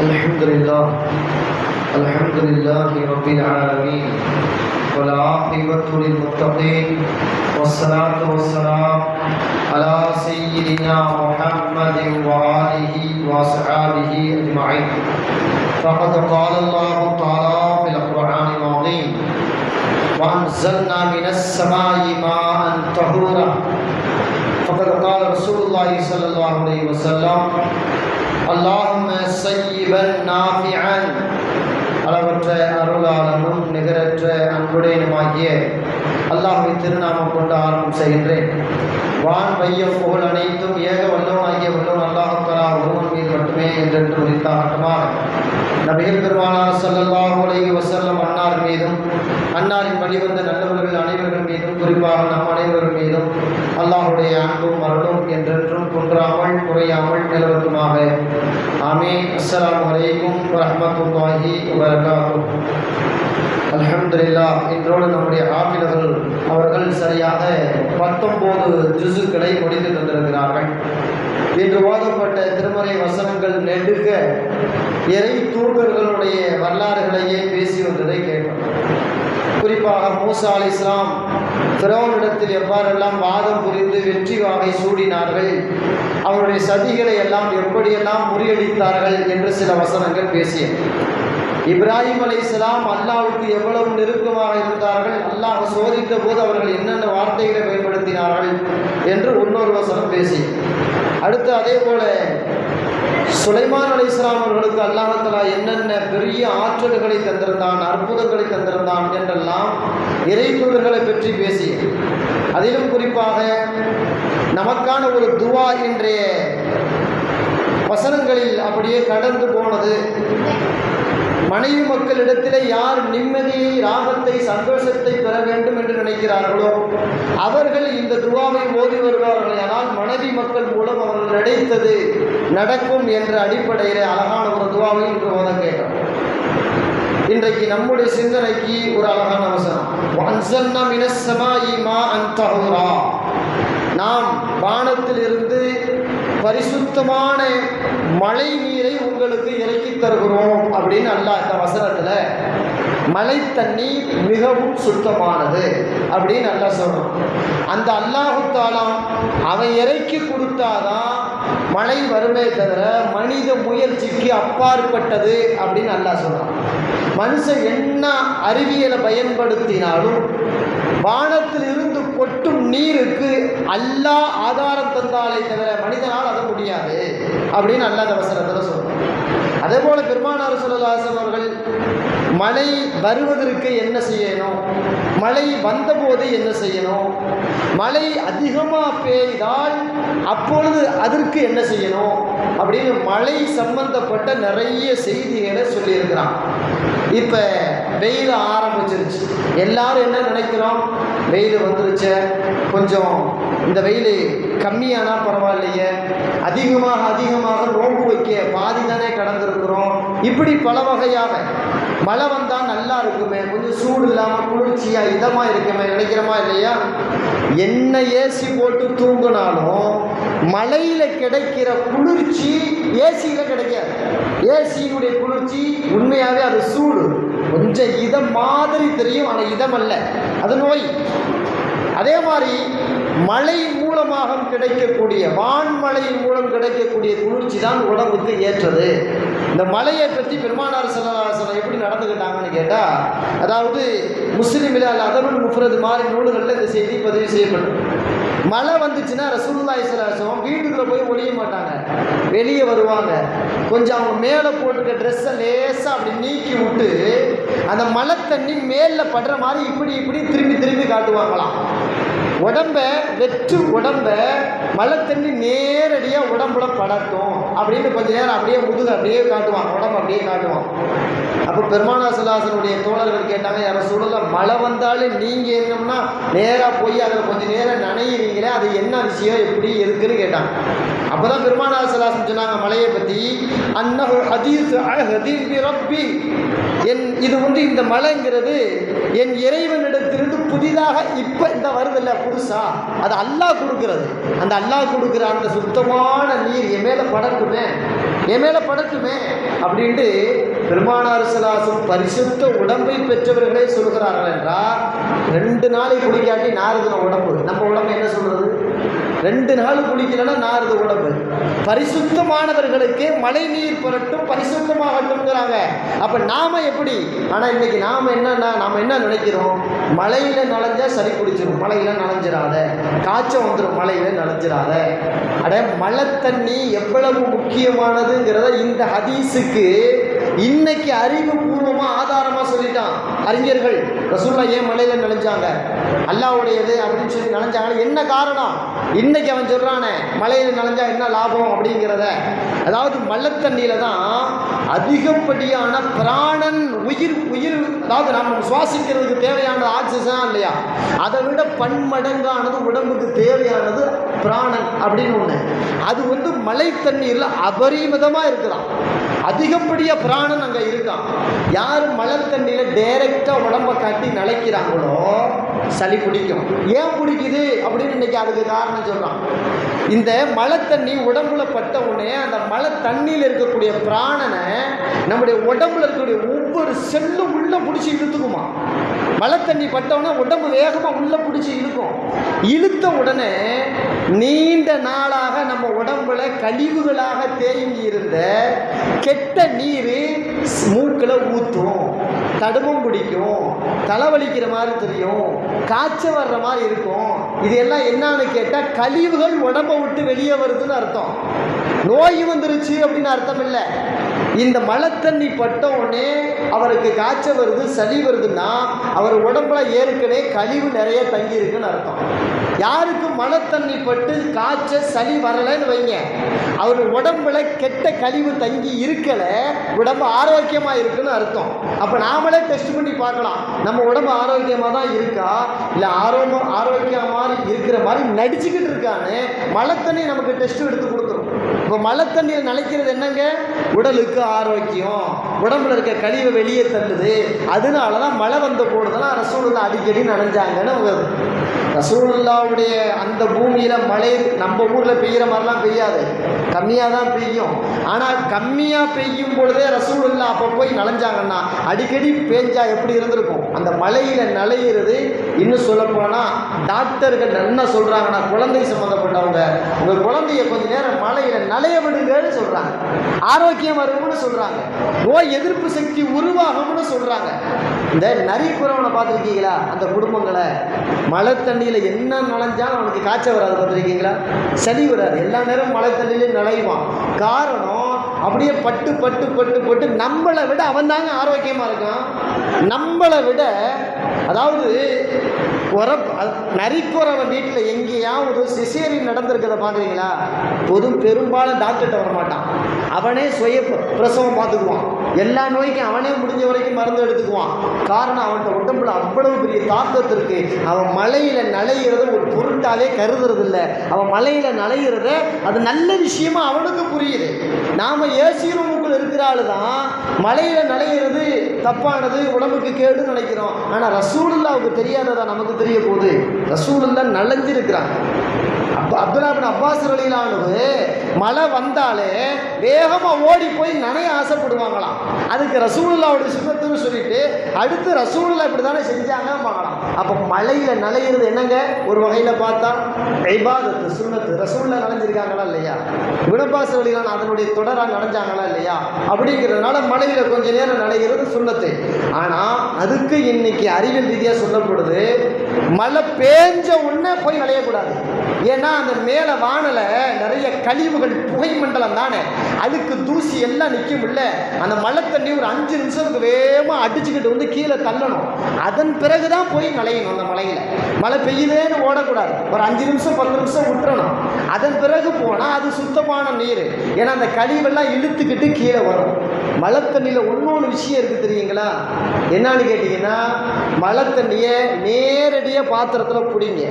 الحمد لله الحمد لله رب العالمين والعاقبة للمتقين، والصلاة والسلام على سيدنا محمد وآله وأصحابه أجمعين. فقد قال الله تعالى في القرآن العظيم وأنزلنا من السماء ماء طهورا. فقد قال رسول الله صلى الله عليه وسلم அல்லாஹும சையீபன் நாஃபிஅன். அளவற்ற அருளாளனும் நிகரற்ற அன்புடையனுமாகிய அல்லாஹுவை திருநாமம் கொண்டு ஆரம்பம் செய்கின்றேன். வான் பையம் புகழ் அனைத்தும் ஏக வல்லவனாகிய வல்லவன் அல்லாஹாலா ஒருவன் மீது மட்டுமே என்றென்று உரித்தாகட்டமாக நபிகள் பெருமானார் சல்லாஹூலை வசல்லம் அண்ணா அன்னாரின் வழிவந்த நல்லவர்கள் அனைவர்கள் மீதும் குறிப்பாக நம் அனைவர்கள் மீதும் அல்லாஹுடைய அன்பும் அருளும் என்றென்றும் குன்றாமல் குறையாமல் நிலவட்டுமாக. ஆமீன். அஸ்லாம் அலைக்கும் வரஹ்மத்துல்லாஹி வபரகாத்துஹு. அலமதுல்லா இன்றோடு நம்முடைய ஆபிலர்கள் அவர்கள் சரியாக பத்தொன்பது ஜுசுக்களை முடித்து தந்திருக்கிறார்கள். இன்று ஓதப்பட்ட திருமறை வசனங்கள் நெடுக்க இறை தூதர்களுடைய வரலாறுகளையே பேசி வந்ததை கேட்டோம். குறிப்பாக மூசா அலி இஸ்லாம் பிறவனிடத்தில் எவ்வாறெல்லாம் வாதம் புரிந்து வெற்றி வாகை சூடினார்கள் அவருடைய சதிகளை எல்லாம் எப்படியெல்லாம் முறியடித்தார்கள் என்று சில வசனங்கள் பேசிய. இப்ராஹிம் அலை இஸ்லாம் அல்லாவுக்கு எவ்வளவு நெருக்கமாக இருந்தார்கள் அல்லாஹ் சோதித்த போது அவர்கள் என்னென்ன வார்த்தைகளை பயன்படுத்தினார்கள் என்று இன்னொரு வசனம் பேசி அடுத்து அதே போல சுலைமான் அலி இஸ்லாம் அவர்களுக்கு அல்லாஹலா என்னென்ன பெரிய ஆற்றல்களை தந்திருந்தான் அற்புதங்களை தந்திருந்தான் என்றெல்லாம் இறைத்தூதர்களை பற்றி பேசி அதிலும் குறிப்பாக நமக்கான ஒரு துவா இன்றைய வசனங்களில் அப்படியே கடந்து போனது மனைவி மக்களிடத்திலே யார் நிம்மதியை ராகத்தை சந்தோஷத்தை பெற வேண்டும் என்று நினைக்கிறார்களோ அவர்கள் இந்த துவாவை ஓதி வருவார்கள். ஆனால் மனைவி மக்கள் மூலம் அவர்கள் நினைத்தது நடக்கும் என்ற அடிப்படையில் அழகான ஒரு துவாவை இன்று ஓத கேட்டோம். இன்றைக்கு நம்முடைய சிந்தனைக்கு ஒரு அழகான அவசரம். நாம் வானத்திலிருந்து பரிசுத்தமான மழை நீரை உங்களுக்கு இறக்கி தருகிறோம் அப்படின்னு அல்லாஹ் இந்த வசனத்தில் மழை தண்ணீர் மிகவும் சுத்தமானது அப்படின்னு நல்லா சொல்கிறோம் அந்த அல்லாஹுத்தாலாம் அவன் இறக்கி கொடுத்தாதான் மழை வருமே தவிர மனித முயற்சிக்கு அப்பாற்பட்டது அப்படின்னு நல்லா சொல்கிறான் மனுஷன் என்ன அறிவியலை பயன்படுத்தினாலும் வானத்தில் இருந்து கொட்டும் நீருக்கு அல்லா ஆதாரம் தந்தாலே தவிர மனிதனால் அது முடியாது. அப்படின்னு அல்லாத வசனத்தில் அவசரத்தில் அதே போல பெருமானார் சொல்லலாசம் அவர்கள் மழை வருவதற்கு என்ன செய்யணும்? மழை வந்தபோது என்ன செய்யணும்? மழை அதிகமாக பெய்தால் அப்பொழுது அதற்கு என்ன செய்யணும்? அப்படின்னு மழை சம்பந்தப்பட்ட நிறைய செய்திகளை சொல்லியிருக்கிறான். இப்போ வெயில் ஆரம்பிச்சிருச்சு. எல்லாரும் என்ன நினைக்கிறோம்? வெயில் வந்துருச்சு. கொஞ்சம் இந்த வெயில் கம்மியானா பரவாயில்லையே. அதிகமாக அதிகமாக நோம்பு வைக்க பாதி தானே கடந்திருக்கிறோம். இப்படி பல வகையாக. மழை வந்தால் நல்லா இருக்குமே கொஞ்சம் சூடு இல்லாமல் குளிர்ச்சியாக இதமாக இருக்குமே நினைக்கிறோமா இல்லையா? என்ன ஏசி போட்டு தூங்கினாலும் மழையில் கிடைக்கிற குளிர்ச்சி ஏசியில் கிடைக்காது. ஏசியினுடைய குளிர்ச்சி உண்மையாகவே அது சூடு. கொஞ்சம் இதம் மாதிரி தெரியும் ஆனால் இதம் அல்ல. அது நோய். அதே மாதிரி மழை மூலமாக கிடைக்கக்கூடிய வான்மலையின் மூலம் கிடைக்கக்கூடிய குளிர்ச்சி தான் உடம்புக்கு ஏற்றது. இந்த மலையை பற்றி பெருமானார் சல்லாசனம் எப்படி நடந்துக்கிட்டாங்கன்னு கேட்டால் அதாவது முஸ்லீமில் அல்ல அதருள் மாதிரி நூல்களில் இந்த செய்தி பதிவு செய்யப்படும். மழை வந்துச்சுன்னா ரசூல்லாய் சலாசம் வீட்டுக்குள்ளே போய் ஒழிய மாட்டாங்க. வெளியே வருவாங்க. கொஞ்சம் அவங்க மேலே போட்டுக்க ட்ரெஸ்ஸை லேசாக அப்படி நீக்கி விட்டு அந்த மழை தண்ணி மேலில் படுற மாதிரி இப்படி இப்படி திரும்பி திரும்பி காட்டுவாங்களாம். உடம்ப வெற்று உடம்ப மழை தண்ணி நேரடியாக உடம்புல படட்டும் அப்படின்னு கொஞ்ச நேரம் அப்படியே முதுகு அப்படியே காட்டுவான் உடம்பு அப்படியே காட்டுவான். அப்போ பெருமானா சுல்லாசனுடைய தோழர்கள் கேட்டாங்க யார சூழல மழை வந்தாலும் நீங்கள் என்னன்னா நேராக போய் அதில் கொஞ்சம் நேரம் நனையிறீங்களே அது என்ன விஷயம் எப்படி இருக்குன்னு கேட்டாங்க. அப்போ தான் பெருமானா சுல்லாசன் சொன்னாங்க மழையை பற்றி அன்னஹு ஹதீஸ் ஹதீஸ் பி ரப்பி. என் இது வந்து இந்த மலைங்கிறது என் இறைவனிடத்திலிருந்து புதிதாக இப்போ இந்த வருதில்ல புதுசா? அது அல்லாஹ் கொடுக்கிறது. அந்த அல்லாஹ் கொடுக்குற அந்த சுத்தமான நீர் என் மேலே படக்குமே என் மேலே படுத்துமே அப்படின்ட்டு பெருமானார் சலாசும் பரிசுத்த உடம்பை பெற்றவர்களே சொல்கிறார்கள் என்றால் ரெண்டு நாளை குளிக்காட்டி நாறுதுன உடம்பு நம்ம உடம்பு என்ன சொல்றது? ரெண்டு நாள் குளிக்கலன்னா நாறுது உடம்பு. பரிசுத்தமானவர்களுக்கு மழை நீர் புரட்டும் பரிசுத்தமாகட்டும்ங்கிறாங்க. அப்ப நாம எப்படி? ஆனா இன்னைக்கு நாம என்னன்னா நாம என்ன நினைக்கிறோம்? மழையில நனைஞ்சா சரி குடிச்சிடும் மழையில நனைஞ்சிடாத காய்ச்சல் வந்துடும் மழையில நனைஞ்சிடாத அட மழை தண்ணி எவ்வளவு முக்கியமானதுங்கிறத இந்த ஹதீஸுக்கு இன்னைக்கு அறிவுபூர்வமா ஆதாரமா சொல்லிட்டான். அறிஞர்கள் ரசூல்லா ஏன் மலையில நனைஞ்சாங்க அல்லாவுடையது அப்படின்னு சொல்லி நினைஞ்சாங்க என்ன காரணம்? இன்னைக்கு அவன் சொல்றானே மலையில நினைஞ்சா என்ன லாபம் அப்படிங்கிறத. அதாவது மழை தான் அதிகப்படியான பிராணன் உயிர் உயிர் அதாவது நம்ம சுவாசிக்கிறதுக்கு தேவையானது ஆக்சிஜனா இல்லையா? அதை விட பன்மடங்கானது உடம்புக்கு தேவையானது பிராணன் அப்படின்னு ஒன்று அது வந்து மலை தண்ணீரில் அபரிமிதமாக இருக்கலாம். அதிகப்படியாக பிராணன் அங்கே இருக்கான். யார் மழை தண்ணியில் டைரெக்டாக உடம்பை காட்டி நிலைக்கிறாங்களோ சளி பிடிக்கும். ஏன் பிடிக்குது? அப்படின்னு இன்னைக்கு அதுக்கு காரணம் சொல்கிறான் இந்த மழை தண்ணி உடம்புல பட்ட உடனே அந்த மழை தண்ணியில் இருக்கக்கூடிய பிராணனை நம்முடைய உடம்புல இருக்கக்கூடிய ஒவ்வொரு செல்லும் உள்ள பிடிச்சி இழுத்துக்குமா மழை தண்ணி பட்டவுடனே உடம்பு வேகமாக உள்ளே பிடிச்சி இழுக்கும். இழுத்த உடனே நீண்ட நாளாக நம்ம உடம்புல கழிவுகளாக தேங்கி இருந்த கெட்ட நீர் மூக்கில் ஊற்றும் தடுமம் பிடிக்கும். தலைவலிக்கிற மாதிரி தெரியும். காய்ச்சல் வர்ற மாதிரி இருக்கும். இது எல்லாம் என்னன்னு கேட்டால் கழிவுகள் உடம்பை விட்டு வெளியே வருதுன்னு அர்த்தம். நோய் வந்துருச்சு அப்படின்னு அர்த்தம் இல்லை. இந்த மழை தண்ணி பட்ட உடனே அவருக்கு காய்ச்சல் வருது சளி வருதுன்னா அவர் உடம்புல ஏற்கனவே கழிவு நிறைய தங்கி இருக்குன்னு அர்த்தம். யாருக்கு மழை தண்ணி பட்டு காய்ச்சல் சளி வரலைன்னு வைங்க. அவர் உடம்புல கெட்ட கழிவு தங்கி இருக்கல உடம்பு ஆரோக்கியமா இருக்குன்னு அர்த்தம். அப்ப நாமளே டெஸ்ட் பண்ணி பார்க்கலாம். நம்ம உடம்பு ஆரோக்கியமா தான் இருக்கா? இல்ல ஆரோக்கியம் ஆரோக்கியம் மாதிரி இருக்கிற மாதிரி நடிச்சுக்கிட்டு இருக்கான்னு மழை தண்ணி நமக்கு டெஸ்ட் எடுத்து கொடுத்துரும். இப்போ மழை தண்ணீர் நினைக்கிறது என்னங்க? உடலுக்கு ஆரோக்கியம். உடம்புல இருக்க கழிவை வெளியே தள்ளுது. அதனால தான் மழை வந்த போடுதெல்லாம் ரசூலில் அடிக்கடி நனைஞ்சாங்கன்னு அவங்க ரசூலுல்லாவுடைய அந்த பூமியில் மழை நம்ம ஊரில் பெய்கிற மாதிரிலாம் பெய்யாது. கம்மியாக தான் பெய்யும். ஆனால் கம்மியாக பெய்யும் பொழுதே ரசூலுல்லா அப்போ போய் நனைஞ்சாங்கன்னா அடிக்கடி பேஞ்சா எப்படி இருந்திருக்கும்? அந்த மலையில் நலையிறது இன்னும் சொல்லப்போனால் டாக்டர்கள் என்ன சொல்கிறாங்கன்னா குழந்தை சம்மந்தப்பட்டவங்க உங்கள் குழந்தைய கொஞ்ச நேரம் மலையில் நலைய விடுங்கன்னு சொல்கிறாங்க ஆரோக்கியம் இருக்கும்னு சொல்கிறாங்க நோய் எதிர்ப்பு சக்தி உருவாகும்னு சொல்கிறாங்க இந்த நரிக்குறவனை பார்த்துருக்கீங்களா? அந்த குடும்பங்களை மழை தண்ணியில் என்ன நனைஞ்சாலும் அவனுக்கு காய்ச்சல் வராது பார்த்துருக்கீங்களா? சளி வராது. எல்லா நேரம் மழை தண்ணியிலையும் நனைவான். காரணம் அப்படியே பட்டு பட்டு பட்டு பட்டு நம்மளை விட அவன் தாங்க ஆரோக்கியமாக இருக்கான். நம்மளை விட அதாவது உர நரிக்குறவன் வீட்டில் எங்கேயாவது சிசேரி நடந்திருக்கிறத பார்க்குறீங்களா பொதும் பெரும்பாலும் டாக்டர்கிட்ட வர மாட்டான் அவனே சுய பிரசவம் பார்த்துக்குவான். எல்லா நோய்க்கும் அவனே முடிஞ்ச வரைக்கும் மருந்து எடுத்துக்குவான். காரணம் அவன்கிட்ட உடம்புல அவ்வளவு பெரிய தாக்கத்து இருக்கு. அவன் மலையில நலையிறத ஒரு பொருட்டாவே கருதுறது இல்லை அவன் மலையில நலையிறத அது நல்ல விஷயமா அவனுக்கு புரியுது. நாம ஏசி இருக்கிற இருக்கிறாள் தான் மலையில நனையிறது தப்பானது உடம்புக்கு கேடுன்னு நினைக்கிறோம். ஆனா ரசூலுல்லாவுக்கு தெரியாததா நமக்கு தெரிய போகுது ரசூலுல்லா நனைஞ்சிருக்கிறாங்க அப்போ அப்துல்லாபின் அப்பாஸ் அலிலானு மழை வந்தாலே வேகமாக ஓடி போய் நனைய ஆசைப்படுவாங்களாம். அதுக்கு ரசூலுல்லாவுடைய சுகத்துன்னு சொல்லிட்டு அடுத்து ரசூலுல்லா இப்படி தானே செஞ்சாங்க பார்க்கலாம் அப்போ மழையில் நனையிறது என்னங்க? ஒரு வகையில் பார்த்தா ஐபாதத்து சுண்ணத்து. ரசூலில் நனைஞ்சிருக்காங்களா இல்லையா? குணபாஸ் அலிலான் அதனுடைய தொடராக நனைஞ்சாங்களா இல்லையா? அப்படிங்கிறதுனால மழையில் கொஞ்ச நேரம் நனைகிறது சுண்ணத்து. ஆனால் அதுக்கு இன்னைக்கு அறிவியல் ரீதியாக சொல்லப்படுது மழை பேஞ்ச உடனே போய் நனையக்கூடாது ஏன்னா அந்த மேலே வானல நிறைய கழிவுகள் புகை மண்டலம் தானே? அதுக்கு தூசி எல்லாம் நிற்கும் முடியல அந்த மழை தண்ணி ஒரு அஞ்சு நிமிஷத்துக்கு வேகமாக அடிச்சுக்கிட்டு வந்து கீழே தள்ளணும். அதன் பிறகு தான் போய் நலையணும் அந்த மலையில். மழை பெய்யுதேன்னு ஓடக்கூடாது. ஒரு அஞ்சு நிமிஷம் பத்து நிமிஷம் விட்டுறணும். அதன் பிறகு போனால் அது சுத்தமான நீர். ஏன்னா அந்த கழிவெல்லாம் இழுத்துக்கிட்டு கீழே வரும். மழை தண்ணியில் இன்னொன்று விஷயம் இருக்குது தெரியுங்களா? என்னன்னு கேட்டிங்கன்னா மழை தண்ணியை நேரடியாக பாத்திரத்தில் பிடிங்க.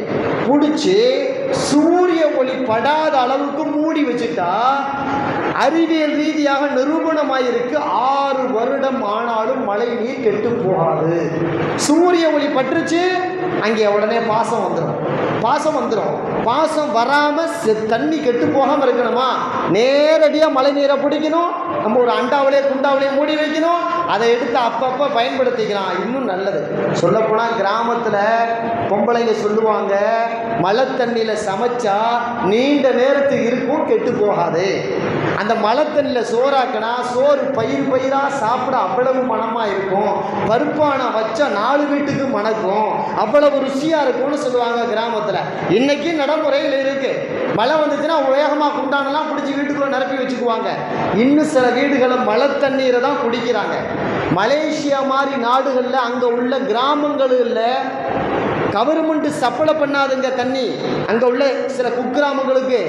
பிடிச்சி சூரிய ஒளி படாத அளவுக்கு மூடி வச்சுட்டா அறிவியல் ரீதியாக நிரூபணமாயிருக்கு. ஆறு வருடம் ஆனாலும் மழை நீர் கெட்டு போகாது. சூரிய ஒளி பட்டுருச்சு அங்கே உடனே பாசம் வந்துடும் பாசம் வந்துடும் பாசம் வராமல் தண்ணி கெட்டு போகாமல் இருக்கணுமா? நேரடியாக மழை நீரை பிடிக்கணும். நம்ம ஒரு அண்டாவிலே குண்டாவிலே மூடி வைக்கணும். அதை எடுத்து அப்பப்போ பயன்படுத்திக்கலாம். இன்னும் நல்லது. சொல்லப்போனால் கிராமத்தில் பொம்பளைங்க சொல்லுவாங்க மழை தண்ணியில் சமைச்சா நீண்ட நேரத்துக்கு இருக்கும் கெட்டு போகாது. அந்த மலத்தண்ணில் சோறாக்கினா சோறு பயிர் பயிராக சாப்பிட அவ்வளவு மனமாக இருக்கும். பருப்பானை வச்சா நாலு வீட்டுக்கு மணக்கும். அவ்வளவு ருசியாக இருக்கும்னு சொல்லுவாங்க கிராமத்தில். இன்னைக்கு நடைமுறையில் இருக்கு. மழை வந்துச்சுன்னா வேகமாக குண்டானெல்லாம் பிடிச்சி வீட்டுக்குள்ளே நிரப்பி வச்சுக்குவாங்க. இன்னும் சில வீடுகளில் மழை தண்ணீரை தான் குடிக்கிறாங்க. மலேசியா மாதிரி நாடுகளில் அங்கே உள்ள கிராமங்களில் கவர்மெண்ட்டு சப்ளை பண்ணாதுங்க தண்ணி. அங்கே உள்ள சில குக்கிராமங்களுக்கு.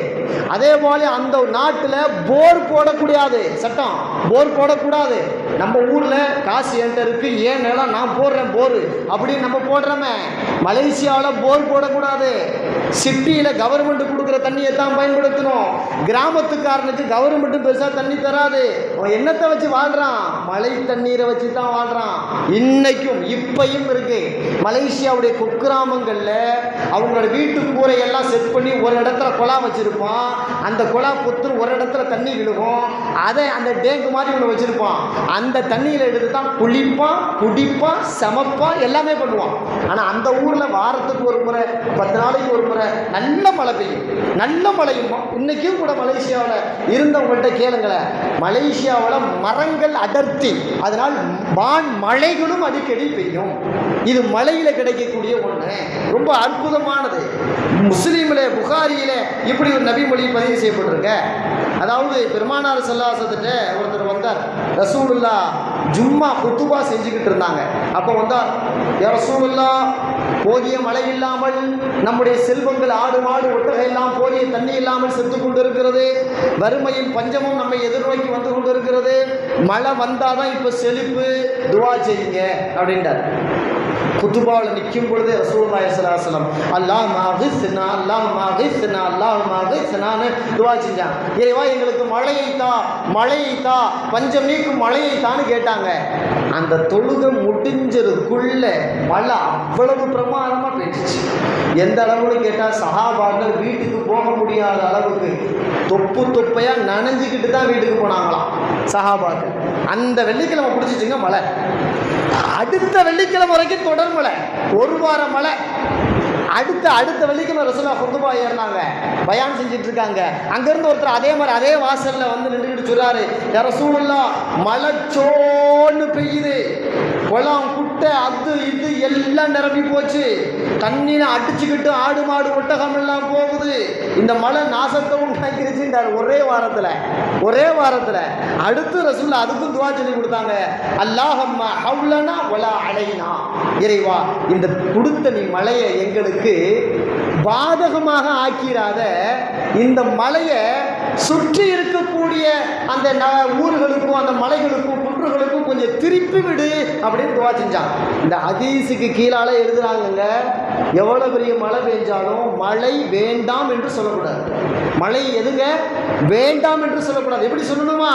அதே போல அந்த நாட்டில் போர் போடக்கூடாது. சட்டம். போர் போடக்கூடாது. நம்ம ஊரில் காசு என்கிட்ட இருக்கு. ஏன் நிலம் நான் போடுறேன் போர். அப்படின்னு நம்ம போடுறோமே. மலேசியாவில் போர் போடக்கூடாது. சிட்டியில் கவர்மெண்ட் கொடுக்குற தண்ணியை தான் பயன்படுத்தணும் கிராமத்துக்காரனுக்கு கவர்மெண்ட்டும் பெருசாக தண்ணி தராது. அவன் என்னத்தை வச்சு வாழ்கிறான் மழை தண்ணீரை வச்சு தான் வாழ்கிறான் இன்னைக்கும் இப்பையும் இருக்கு. மலேசியாவுடைய குக்கிராமங்களில் அவங்களோட வீட்டு கூரையெல்லாம் செட் பண்ணி ஒரு இடத்துல குழா வச்சுருப்பான். அந்த குழா புத்து ஒரு இடத்துல தண்ணி விழுகும். அதை அந்த டேங்கு மாதிரி ஒன்று வச்சுருப்பான். அந்த தண்ணியில் எடுத்து தான் குளிப்பான் குடிப்பான் சமைப்பான் எல்லாமே பண்ணுவான். ஆனால் அந்த ஊரில் வாரத்துக்கு ஒரு முறை பத்து நாளைக்கு ஒரு முறை நல்ல மழை பெய்யும். நல்ல மழையும் இன்னைக்கும் கூட மலேசியாவில் இருந்தவங்கள்ட்ட கேளுங்களேன் மலேசியாவில் மரங்கள் அடர்த்தி. அதனால் வான் மழைகளும் அடிக்கடி பெய்யும். இது மலையில் கிடைக்கக்கூடிய ஒன்று ரொம்ப அற்புதமானது. முஸ்லீமில் புகாரியில் இப்படி ஒரு நபிமொழி பதிவு செய்யப்பட்டிருக்க. அதாவது பெருமானார் செல்லாசத்திட்ட ஒருத்தர் வந்தார். ரசூலுல்லா ஜும்மா குத்துபா செஞ்சுக்கிட்டு இருந்தாங்க. அப்போ வந்தார் ரசூலுல்லா போதிய மழை இல்லாமல் நம்முடைய செல்வங்கள் ஆடு மாடு ஒட்டகை எல்லாம் போதிய தண்ணி இல்லாமல் செத்து கொண்டிருக்கிறது. வறுமையும் பஞ்சமும் நம்மை எதிர்நோக்கி வந்து கொண்டிருக்கிறது. மழை வந்தாதான் இப்போ செழிப்பு துவா செய்யுங்க அப்படின்றார். குத்துபாவில் நிற்கும் பொழுது ரசூலுல்லாஹி ஸல்லல்லாஹு அலைஹி வஸல்லம் அல்லாஹ் மாகிஸ்னா அல்லாஹ் மாகிஸ்னா அல்லாஹ் மாகிஸ்னான்னு துவா செஞ்சாங்க. இறைவா எங்களுக்கு மழையை தா மழையை தா பஞ்சம் நீக்கும் மழையை தான்னு கேட்டாங்க. அந்த தொழுகை முடிஞ்சதுக்குள்ள மழை அவ்வளவு பிரமாதமாக பெஞ்சிச்சு எந்த அளவுன்னு கேட்டால் சஹாபாக்கள் வீட்டுக்கு போக முடியாத அளவுக்கு தொப்பு தொப்பையாக நனைஞ்சுக்கிட்டு தான் வீட்டுக்கு போனாங்களாம் சஹாபாக்கள். அந்த வெள்ளிக்கிழமை பிடிச்சிச்சுங்க மழை. அடுத்த வெள்ளிக்கிழமை வரைக்கும் தொடர் மழை. ஒரு வாரம் மழை. அடுத்த அடுத்த வெள்ளிக்கிழமை ரசூலா குத்துபா ஏறினாங்க. பயான் செஞ்சுட்டு இருக்காங்க அங்கேருந்து ஒருத்தர் அதே மாதிரி அதே வாசலில் வந்து நின்றுக்கிட்டு சொல்றாரு "யா ரசூலுல்லா மழை சோன்னு பெய்யுது. குளம் முட்டை அது இது எல்லாம் நிரம்பி போச்சு. தண்ணியில் அடிச்சுக்கிட்டு ஆடு மாடு ஒட்டகம் எல்லாம் போகுது. இந்த மழை நாசத்தை உண்டாக்கிருச்சுன்றார் ஒரே வாரத்தில். ஒரே வாரத்தில். அடுத்து ரசூல் அதுக்கும் துவா சொல்லி கொடுத்தாங்க. அல்லாஹம்மா அவ்வளோனா ஒலா அலைனா. இறைவா இந்த கொடுத்த நீ மலையை எங்களுக்கு பாதகமாக ஆக்கிராத இந்த மலையை சுற்றி இருக்கக்கூடிய அந்த ந- ஊர்களுக்கும் அந்த மலைகளுக்கும் குன்றுகளுக்கும் கொஞ்சம் திருப்பி விடு அப்படின்னு துவா செஞ்சான் இந்த ஹதீஸுக்கு கீழால எழுதுறாங்கங்க எவ்வளோ பெரிய மழை பெஞ்சாலும் மழை வேண்டாம் என்று சொல்லக்கூடாது. மழை எதுங்க? வேண்டாம் என்று சொல்லக்கூடாது. எப்படி சொல்லணுமா?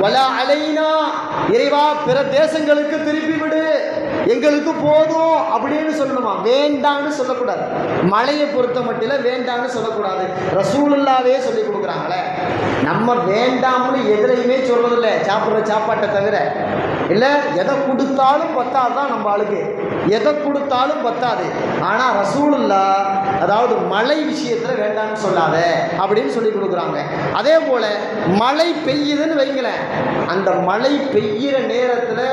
வல அலைனா இறைவா பிற தேசங்களுக்கு திருப்பி விடு. எங்களுக்கு போதும் அப்படின்னு சொல்லணுமா? வேண்டாம்னு சொல்லக்கூடாது. மழையை பொறுத்த மட்டும் வேண்டாம்னு சொல்லக்கூடாது. ரசூலுல்லாவே சொல்லி கொடுக்குறாங்களே. நம்ம வேண்டாம்னு எதுலையுமே சொல்றதில்ல. சாப்பிட்ற சாப்பாட்டை தவிர. இல்லை எதை கொடுத்தாலும் பத்தாது தான் நம்ம ஆளுக்கு. எதை கொடுத்தாலும் பத்தாது. ஆனால் ரசூலுல்லா அதாவது மழை விஷயத்தில் வேண்டாம்னு சொல்லாத அப்படின்னு சொல்லி கொடுக்குறாங்க. அதே போல் மழை பெய்யுதுன்னு வைங்களேன். அந்த மழை பெய்கிற நேரத்தில்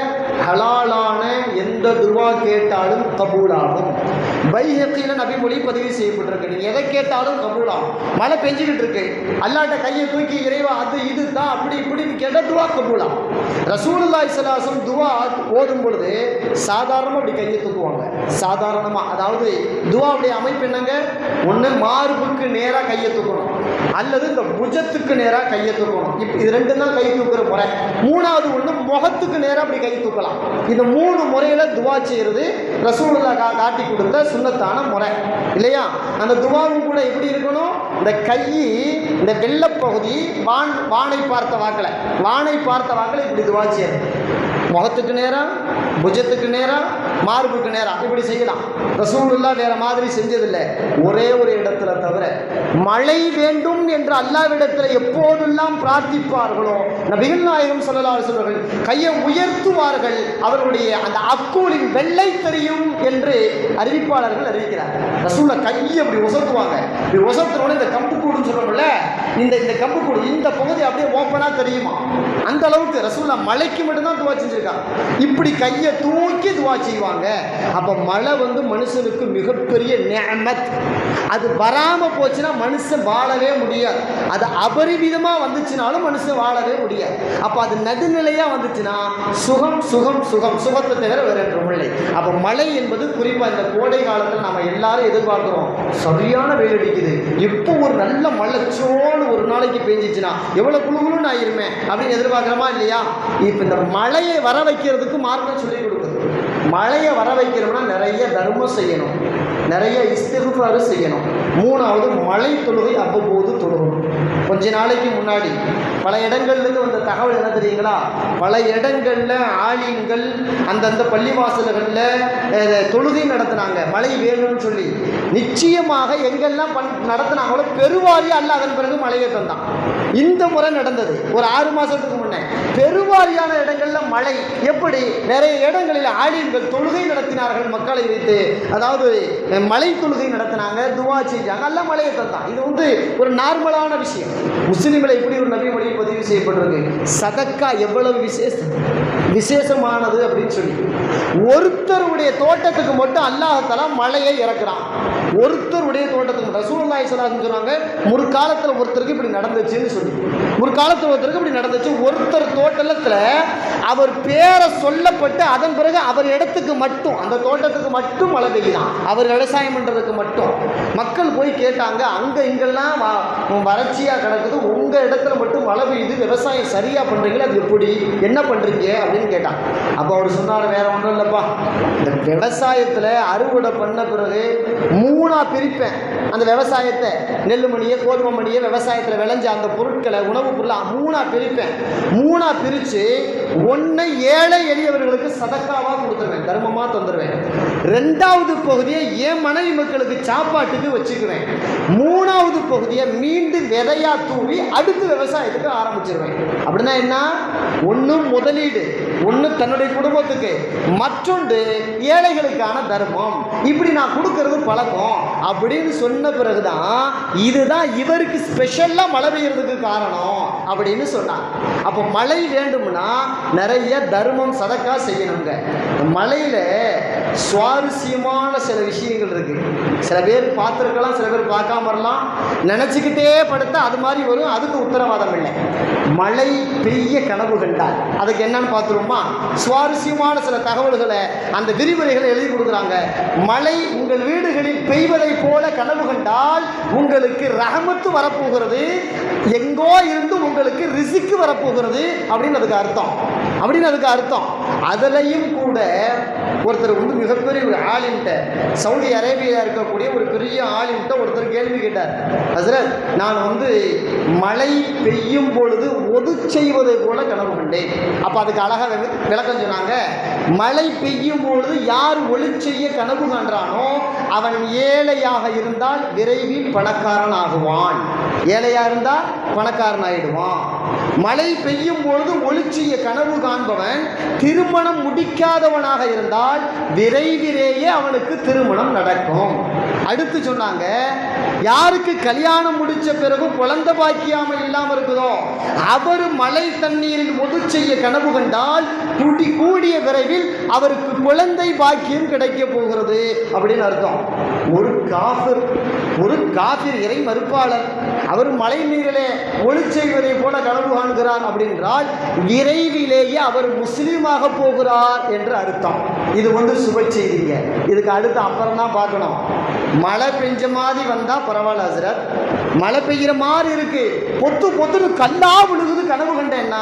ஹலாலான எந்த துவா கேட்டாலும் கபூலாகும். பைஹக்கியில் நபிமொழி பதிவு செய்யப்பட்டிருக்கு. நீங்கள் எதை கேட்டாலும் கபூலாம் மழை பெஞ்சுக்கிட்டு இருக்கு. அல்லாட்ட கையை தூக்கி இறைவா அது இது தான் அப்படி இப்படின்னு கேட்டால் துவா கபூலாம் ரசூலுல்லாஹி ஸல்லல்லாஹு துவா ஓதும் பொழுது சாதாரணமாக அப்படி கையை தூக்குவாங்க. சாதாரணமாக அதாவது துவாவுடைய அமைப்பு என்னங்க? ஒன்று மார்புக்கு நேராக கையை தூக்கணும். அல்லது இந்த புஜத்துக்கு நேராக கையை தூக்கணும். இப்போ இது ரெண்டு தான் கை தூக்குற முறை. மூணாவது ஒன்று முகத்துக்கு நேராக அப்படி கை தூக்கலாம். இந்த மூணு முறையில் துவா செய்கிறது ரசூலுல்லா காட்டி கொடுத்த சுண்ணத்தான முறை. இல்லையா? அந்த துவாவும் கூட எப்படி இருக்கணும்? இந்த கை இந்த வெள்ளப்பகுதி வான் வானை பார்த்த வாக்கில் வானை பார்த்த வாக்கில் இப்படி துவா செய்யணும். முகத்துக்கு நேரம் புஜத்துக்கு நேரம் மார்புக்கு நேரம் இப்படி செய்யலாம். ரசூலுல்லா வேற மாதிரி செஞ்சதில்லை. ஒரே ஒரு இடத்துல தவிர மழை வேண்டும் என்று அல்லாவிடத்தில் எப்போதெல்லாம் பிரார்த்திப்பார்களோ நபிகள் நாயகம் சொல்லலாம் சொல்வார்கள் கையை உயர்த்துவார்கள். அவர்களுடைய அந்த அக்கூலின் வெள்ளை தெரியும் என்று அறிவிப்பாளர்கள் அறிவிக்கிறார் ரசூல கையை அப்படி உசத்துவாங்க இப்படி உசத்துறோட இந்த கம்பு கூடுன்னு சொல்றோம்ல இந்த இந்த கம்பு கூடு இந்த பகுதி அப்படியே ஓப்பனாக தெரியுமா? அந்த அளவுக்கு ரசூலா மழைக்கு மட்டும்தான் துவா செஞ்சிருக்காங்க. இப்படி கையை தூக்கி துவா செய்வாங்க. அப்போ மழை வந்து மனுஷனுக்கு மிகப்பெரிய நேமத் அது வராமல் போச்சுன்னா மனுஷன் வாழவே முடியாது. அது அபரிவிதமாக வந்துச்சுனாலும் மனுஷன் வாழவே முடியாது. அப்போ அது நடுநிலையாக வந்துச்சுன்னா சுகம் சுகம் சுகம். சுகத்தை தவிர வேறு ஒன்றும் இல்லை. அப்போ மழை என்பது குறிப்பாக இந்த கோடை காலத்தில் நம்ம எல்லாரும் எதிர்பார்க்குறோம். சரியான வெயில் அடிக்குது. இப்போ ஒரு நல்ல மழை ஒரு நாளைக்கு பெஞ்சிச்சுன்னா எவ்வளோ குழுகுலுன்னு ஆயிருமே அப்படின்னு எதிர்பார்க்குறோமா இல்லையா? இப்போ இந்த மழையை வர வைக்கிறதுக்கு மார்க்கம் சொல்லி கொடுக்குது. மழையை வர வைக்கிறோம்னா நிறைய தர்மம் செய்யணும். நிறைய இஸ்திகுபாரு செய்யணும். மூணாவது மழை தொழுகை அவ்வப்போது தொழுகும் கொஞ்ச நாளைக்கு முன்னாடி பல இடங்கள்லேருந்து வந்த தகவல் என்ன தெரியுங்களா? பல இடங்களில் ஆலயங்கள் அந்தந்த பள்ளிவாசல்களில் தொழுகை நடத்தினாங்க. மழை வேணும்னு சொல்லி. நிச்சயமாக எங்கெல்லாம் பண் நடத்தினாங்களோ பெருவாரியா அல்ல அதன் பிறகு மலையேற்றம் தான் இந்த முறை நடந்தது. ஒரு ஆறு மாசத்துக்கு முன்னே. பெருவாரியான இடங்கள்ல மழை எப்படி? நிறைய இடங்களில் ஆலயங்கள் தொழுகை நடத்தினார்கள் மக்களை வைத்து. அதாவது மலை தொழுகை நடத்தினாங்க துவா செஞ்சாங்க. எல்லாம் மலையேற்றம் தான் இது வந்து ஒரு நார்மலான விஷயம். முஸ்லீம்களை எப்படி ஒரு நபி மொழி பதிவு செய்யப்பட்டிருக்கு? சதக்கா எவ்வளவு விசேஷம்? விசேஷமானது அப்படின்னு சொல்லி. ஒருத்தருடைய தோட்டத்துக்கு மட்டும் அல்லாஹால மழையை இறக்குறான். ஒருத்தருடைய தோட்டத்துக்கு மட்டும் ரசூலுல்லாஹி சொன்னாங்க முற்காலத்தில் ஒருத்தருக்கு இப்படி நடந்துச்சுன்னு சொல்லி. ஒரு காலத்தில் ஒருத்தருக்கு இப்படி நடந்துச்சு. ஒருத்தர் தோட்டத்தில் அவர் பேரை சொல்லப்பட்டு அதன் பிறகு அவர் இடத்துக்கு மட்டும் அந்த தோட்டத்துக்கு மட்டும் மழை பெய்யுதான். அவர் விவசாயம் பண்ணுறதுக்கு மட்டும். மக்கள் போய் கேட்டாங்க அங்கே இங்கெல்லாம் வறட்சியாக கிடக்குது உங்கள் இடத்துல மட்டும் மழை பெய்யுது விவசாயம் சரியாக பண்ணுறீங்களா அது எப்படி? என்ன பண்ணுறீங்க அப்படின்னு கேட்டான் அப்போ அவர் சொன்னார் வேற ஒன்றும் இல்லைப்பா. இந்த விவசாயத்தில் அறுவடை பண்ண பிறகு மூணாக பிரிப்பேன். அந்த விவசாயத்தை நெல் மணியை கோதுமை மணியை விவசாயத்தில் விளைஞ்ச அந்த பொருட்களை உணவு உணவுப் பொருளை மூணாக பிரிப்பேன். மூணாக பிரித்து ஒன்றை ஏழை எளியவர்களுக்கு சதக்காவாக கொடுத்துருவேன். தர்மமாக தந்துடுவேன் ரெண்டாவது பகுதியை என் மனைவி மக்களுக்கு சாப்பாட்டுக்கு வச்சுக்குவேன். மூணாவது பகுதியை மீண்டும் விதையா தூவி அடுத்து விவசாயத்துக்கு ஆரம்பிச்சிருவேன். அப்படின்னா என்ன? ஒன்று முதலீடு. ஒன்று தன்னுடைய குடும்பத்துக்கு மற்றொன்று ஏழைகளுக்கான தர்மம். இப்படி நான் கொடுக்கறது பழக்கம். அப்படின்னு சொன்ன பிறகுதான் இதுதான் இவருக்கு ஸ்பெஷலாக மழை பெய்யறதுக்கு காரணம் அப்படின்னு சொன்னாங்க. அப்போ மழை வேண்டும்னா நிறைய தர்மம் சதக்கா செய்யணுங்க. மழையில் சுவாரஸ்யமான சில விஷயங்கள் இருக்குது சில பேர் பார்த்துருக்கலாம் சில பேர் பார்க்காம வரலாம். நினச்சிக்கிட்டே படுத்தா அது மாதிரி வரும். அதுக்கு உத்தரவாதம் இல்லை. மழை பெரிய கனவு கண்டால் அதுக்கு என்னன்னு பார்த்துருவோமா? சுவாரஸ்யமான சில தகவல்களை அந்த விரிவுரைகளை எழுதி கொடுக்குறாங்க. மழை உங்கள் வீடுகளில் பெய்வதை போல கனவு கண்டால் உங்களுக்கு ரகமத்து வரப்போகிறது. எங்கோ இருந்து உங்களுக்கு ரிசிக்கு வரப்போகிறது. அப்படின்னு அதுக்கு அர்த்தம். அப்படின்னு அதுக்கு அர்த்தம். அதுலேயும் கூட ஒருத்தர் வந்து மிகப்பெரிய ஒரு ஆளின்ட்ட சவுதி அரேபியா இருக்கக்கூடிய ஒரு பெரிய ஆளின்ட்ட ஒருத்தர் கேள்வி கேட்டார். ஹசரத் நான் வந்து மழை பெய்யும் பொழுது ஒது செய்வதை போல கனவு கண்டேன் அப்போ அதுக்கு அழகாக விளக்கம் சொன்னாங்க. மழை பெய்யும் பொழுது யார் ஒளி செய்ய கனவு காண்றானோ அவன் ஏழையாக இருந்தால் விரைவில் பணக்காரன் ஆகுவான். ஏழையாக இருந்தால் பணக்காரன் ஆயிடுவான். மழை பெய்யும் பொழுது ஒளி செய்ய கனவு காண்பவன் திருமணம் முடிக்காதவனாக இருந்தால் விரைவிலேயே அவனுக்கு திருமணம் நடக்கும். அடுத்து சொன்னாங்க யாருக்கு கல்யாணம் முடிச்ச பிறகு குழந்தை பாக்கியாமல் இல்லாமல் இருக்குதோ அவர் மழை தண்ணீரில் முது செய்ய கனவு கண்டால் கூட்டி கூடிய விரைவில் அவருக்கு குழந்தை பாக்கியம் கிடைக்க போகிறது. அப்படின்னு அர்த்தம். ஒரு காஃபிர் ஒரு காஃபிர் இறை மறுப்பாளர் அவர் மழை நீரிலே ஒளி செய்வதை போல கனவு காண்கிறார் அப்படின்றால் விரைவிலேயே அவர் முஸ்லீமாக போகிறார் என்று அர்த்தம். இது வந்து சுப செய்திங்க. இதுக்கு அடுத்து அப்புறம் தான் பார்க்கணும். மழை பெஞ்ச மாதிரி வந்தால் பரவாயில்ல ஹசரத். மழை பெய்கிற மாதிரி இருக்கு. பொத்து பொத்துன்னு கல்லா விழுகுது கனவு கண்டேன்னா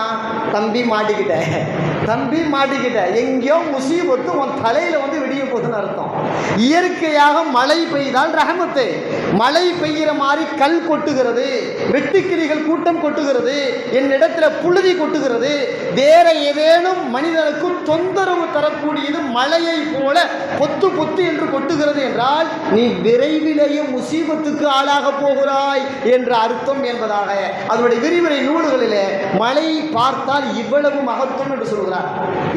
தம்பி மாட்டிக்கிட்டேன் தம்பி மாட்டிக்கிட்ட. எங்கேயோ முசீபத்து உன் தலையில வந்து விடிய போகுதுன்னு அர்த்தம். இயற்கையாக மழை பெய்தால் ரகமத்து மழை பெய்கிற மாதிரி கல் கொட்டுகிறது. வெட்டுக்கிளிகள் கூட்டம் கொட்டுகிறது. என்னிடத்துல புழுதி கொட்டுகிறது. வேற ஏதேனும் மனிதனுக்கு தொந்தரவு தரக்கூடியது மழையை போல பொத்து பொத்து என்று கொட்டுகிறது என்றால் நீ விரைவிலேயே முசீபத்துக்கு ஆளாக போகிறாய் என்ற அர்த்தம் என்பதாக. அதனுடைய விரிவுரை நூல்களிலே மழை பார்த்தால் இவ்வளவு மகத்துவம் என்று சொல்கிறார்.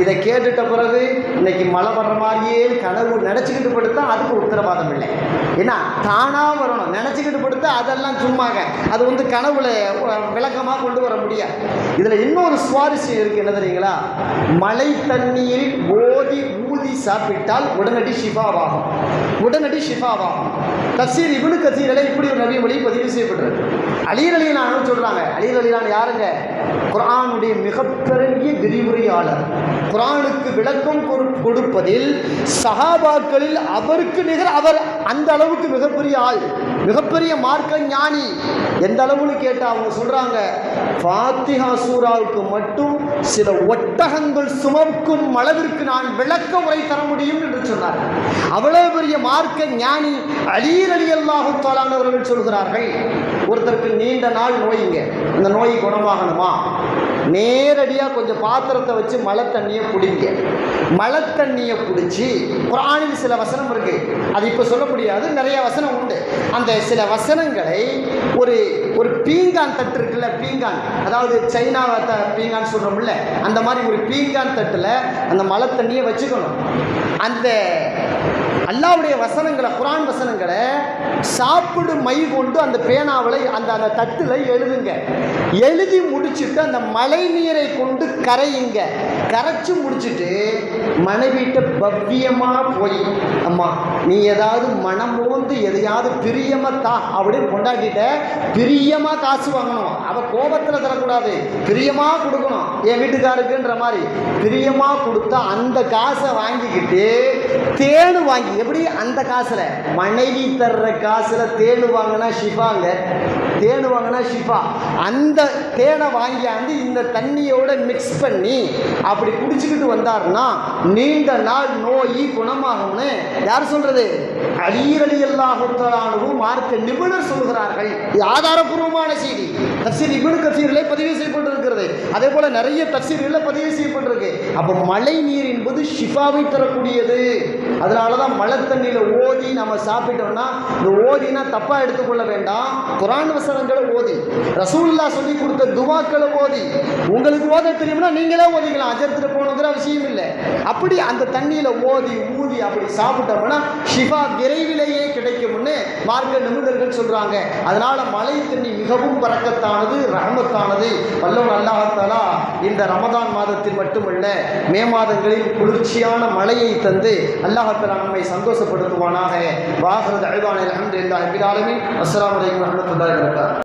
இதை கேட்டுட்ட பிறகு இன்னைக்கு மழை வர்ற மாதிரி நினச்சிக்கிட்டு படுத்தா அதுக்கு உத்தரவாதம் இல்லை. ஏன்னா தானாக வரணும். நினச்சிக்கிட்டு படுத்தா அதெல்லாம் சும்மாங்க. அது வந்து கனவுல விளக்கமாக கொண்டு வர முடியாது. இதில் இன்னொரு சுவாரஸ்யம் இருக்குது என்ன தெரியுங்களா? மழை தண்ணீரில் ஓதி ஊதி சாப்பிட்டால் உடனடி ஷிஃபாவாகும். உடனடி ஷிஃபாவாகும். தப்சீர் இவனு கசீரில் இப்படி ஒரு நபி மொழி பதிவு செய்யப்பட்டிருக்கு. அலீர் அலிலானு சொல்கிறாங்க அலீர் அலிலான் யாருங்க? குரானுடைய மிகப்பெரிய விரிவுரையாளர். குரானுக்கு விளக்கம் கொடு- கொடுப்பதில் சகாபாக்களில் அவருக்கு நிகர் அவர் அந்த அளவுக்கு மிகப்பெரிய ஆள் மிகப்பெரிய மார்க்க ஞானி. எந்த அளவுன்னு கேட்டால் அவங்க சொல்கிறாங்க ஃபாத்திஹா சூராவுக்கு மட்டும் சில ஒட்டகங்கள் சுமக்கும் அளவிற்கு நான் விளக்க உரை தர முடியும் என்று சொன்னார். அவ்வளவு பெரிய மார்க்க ஞானி அலீர் அலி அல்லாஹு அவர்கள் சொல்கிறார்கள். ஒருத்தருக்கு நீண்ட நாள் நோய்ங்க. இந்த நோய் குணமாகணுமா? நேரடியாக கொஞ்சம் பாத்திரத்தை வச்சு மழை தண்ணியை பிடிங்க மழை தண்ணியை பிடிச்சி குரானில் சில வசனம் இருக்கு. அது இப்போ சொல்ல முடியாது. நிறைய வசனம் உண்டு. அந்த சில வசனங்களை ஒரு ஒரு பீங்கான் தட்டு இருக்குல்ல பீங்கான். அதாவது சைனாவை த பீங்கான் சொல்கிறோம்ல அந்த மாதிரி ஒரு பீங்கான் தட்டில் அந்த மழை தண்ணியை வச்சுக்கணும். அந்த அல்லாவுடைய வசனங்களை குரான் வசனங்களை சாப்பிடு மை கொண்டு அந்த பேனாவில் அந்த அந்த தட்டில் எழுதுங்க. எழுதி முடிச்சுட்டு அந்த மழை நீரை கொண்டு கரையுங்க. கரைச்சி முடிச்சுட்டு மனைவிட்ட பவ்யமாக போய் அம்மா நீ ஏதாவது மனம் மோந்து எதையாவது பிரியமா தா அப்படின்னு கொண்டாடிட்ட பிரியமா காசு வாங்கணும். அவ கோபத்தில் தரக்கூடாது. பிரியமா கொடுக்கணும். என் வீட்டுக்காருக்குன்ற மாதிரி பிரியமா கொடுத்தா அந்த காசை வாங்கிக்கிட்டு தேனு வாங்கி எப்படி அந்த காசுல? மனைவி தர்ற காசுல தேனு வாங்கினா ஷிஃபாங்க. தேன் வாங்கினா ஷிஃபா. அந்த தேனை வாங்கியாந்து இந்த தண்ணியோட மிக்ஸ் பண்ணி அப்படி குடிச்சுக்கிட்டு வந்தாருன்னா நீண்ட நாள் நோய் குணமாகும்னு யார் சொல்றது? அடியரடி எல்லாத்தாலும் மார்க்க நிபுணர் சொல்கிறார்கள் இது ஆதாரபூர்வமான செய்தி. கசீர் இபுனு கசீர்களை பதிவு செய்யப்பட்டிருக்கிறது அதே போல நிறைய தப்சீர்களில் பதிவு செய்யப்பட்டிருக்கு. அப்போ மழை நீர் என்பது ஷிஃபாவை தரக்கூடியது. அதனால தான் மழை தண்ணியில் ஓதி நம்ம சாப்பிட்டோம்னா இந்த ஓதினா தப்பாக எடுத்துக்கொள்ள வேண்டாம். குரான் வசனங்களை ஓதி ரசூல்லா சொல்லி கொடுத்த துவாக்களை ஓதி உங்களுக்கு ஓத தெரியும்னா நீங்களே ஓதிக்கலாம். அஜரத்தில் போகணுங்கிற அவசியம் இல்லை. அப்படி அந்த தண்ணியில் ஓதி ஊதி அப்படி சாப்பிட்டோம்னா ஷிஃபா விரைவிலேயே கிடைக்கும்னு மார்க்க நிபுணர்கள் சொல்றாங்க. அதனால மழை தண்ணி மிகவும் பறக்கத்தானது ரகமத்தானது வல்லவன் அல்லாஹாலா இந்த ரமதான் மாதத்தில் மட்டுமல்ல மே மாதங்களில் குளிர்ச்சியான மழையை தந்து அல்லாஹாலா நம்மை சந்தோஷப்படுத்துவானாக. வாகரது அழுவான அலமதுல்லாஹி அஸ்ஸலாமு அலைக்கும் வரஹ்மத்துல்லாஹி